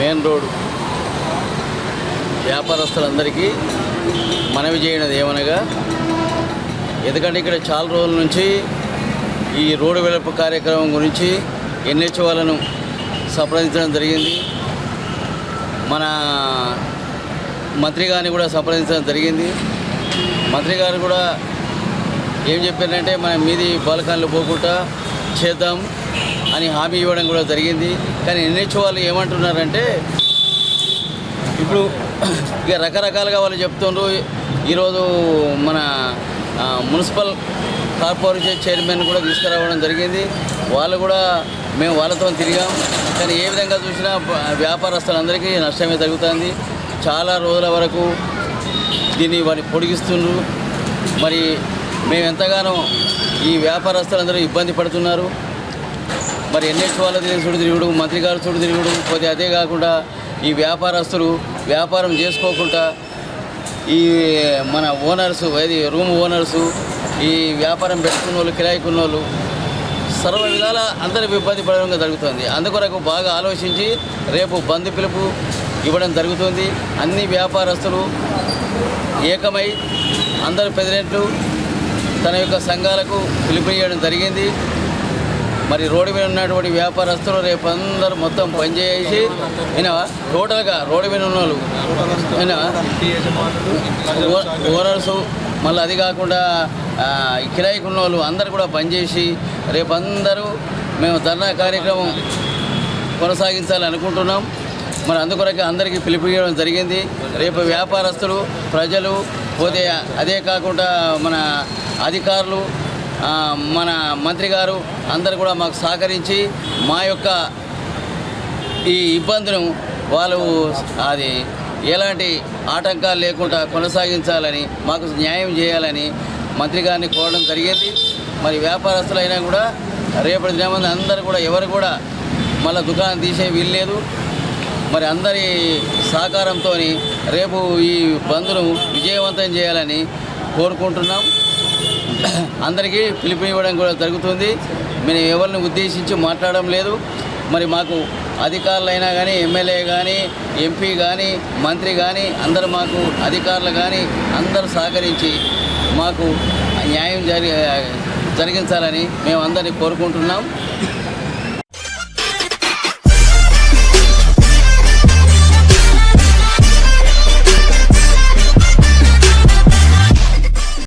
Main road వ్యాపారస్తులందరికీ మనవి చేయనది ఏమనగా ఎందుకంటే ఇక్కడ చాలా రోజుల నుంచి ఈ రోడ్డు వెలుపు కార్యక్రమం గురించి ఎన్హెచ్ వాళ్ళను సంప్రదించడం జరిగింది. మన మంత్రి గారిని కూడా సంప్రదించడం జరిగింది. మంత్రి గారు కూడా ఏం చెప్పారంటే మన మీది బాలకాన్లు పోకుండా చేద్దాం అని హామీ ఇవ్వడం కూడా జరిగింది. కానీ ఎన్హెచ్ వాళ్ళు ఏమంటున్నారంటే ఇప్పుడు ఇక రకరకాలుగా వాళ్ళు చెప్తుండ్రు. ఈరోజు మన మున్సిపల్ కార్పొరేషన్ చైర్మన్ కూడా తీసుకురావడం జరిగింది. వాళ్ళు కూడా మేము వాళ్ళతో తిరిగాం. కానీ ఏ విధంగా చూసినా వ్యాపారస్తులందరికీ నష్టమే జరుగుతుంది. చాలా రోజుల వరకు దీన్ని వాడిని పొడిగిస్తుండ్రు. మరి మేము ఎంతగానో ఈ వ్యాపారస్తులందరూ ఇబ్బంది పడుతున్నారు. మరి ఎన్హెచ్ వాళ్ళ చూడు తిరుగుడు మంత్రి గారు చూడు తిరుగుడు పోతే అదే కాకుండా ఈ వ్యాపారస్తులు వ్యాపారం చేసుకోకుండా ఈ మన ఓనర్స్ అది రూమ్ ఓనర్స్ ఈ వ్యాపారం పెట్టుకున్న వాళ్ళు కిరాయికున్న వాళ్ళు సర్వ విధాల అందరికి ఇబ్బంది పడడం జరుగుతుంది. అందుకొరకు బాగా ఆలోచించి రేపు బంద్ పిలుపు ఇవ్వడం జరుగుతుంది. అన్ని వ్యాపారస్తులు ఏకమై అందరు ప్రెసిడెంట్లు తన యొక్క సంఘాలకు పిలుపునియడం జరిగింది. మరి రోడ్డు మీద ఉన్నటువంటి వ్యాపారస్తులు రేపు అందరూ మొత్తం పనిచేసి అయినా టోటల్గా రోడ్డు మీద ఉన్న వాళ్ళు వినవా ఓ- మళ్ళీ అది కాకుండా కిరాయికి ఉన్న వాళ్ళు అందరు కూడా పనిచేసి రేపు అందరూ మేము ధర్నా కార్యక్రమం కొనసాగించాలి అనుకుంటున్నాం. మరి అందుకొరకే అందరికీ పిలుపునియడం జరిగింది. రేపు వ్యాపారస్తులు ప్రజలు పోతే అదే కాకుండా మన అధికారులు మన మంత్రి గారు అందరు కూడా మాకు సహకరించి మా యొక్క ఈ ఇబ్బందులను వాళ్ళు అది ఎలాంటి ఆటంకాలు లేకుండా కొనసాగించాలని మాకు న్యాయం చేయాలని మంత్రి గారిని కోరడం జరిగింది. మరి వ్యాపారస్తులైనా కూడా రేపటి దినమంది అందరూ కూడా ఎవరు కూడా మళ్ళీ దుకాణం తీసే వీల్లేదు మరి అందరి సహకారంతో రేపు ఈ బంద్ను విజయవంతం చేయాలని కోరుకుంటున్నాం. అందరికీ పిలుపునివ్వడం కూడా జరుగుతుంది. మేము ఎవరిని ఉద్దేశించి మాట్లాడడం లేదు. మరి మాకు అధికారులైనా కానీ ఎమ్మెల్యే కానీ ఎంపీ కానీ మంత్రి కానీ అందరు మాకు అధికారులు కానీ అందరూ సహకరించి మాకు న్యాయం జరి జరిగించాలని మేము అందరినీ కోరుకుంటున్నాం.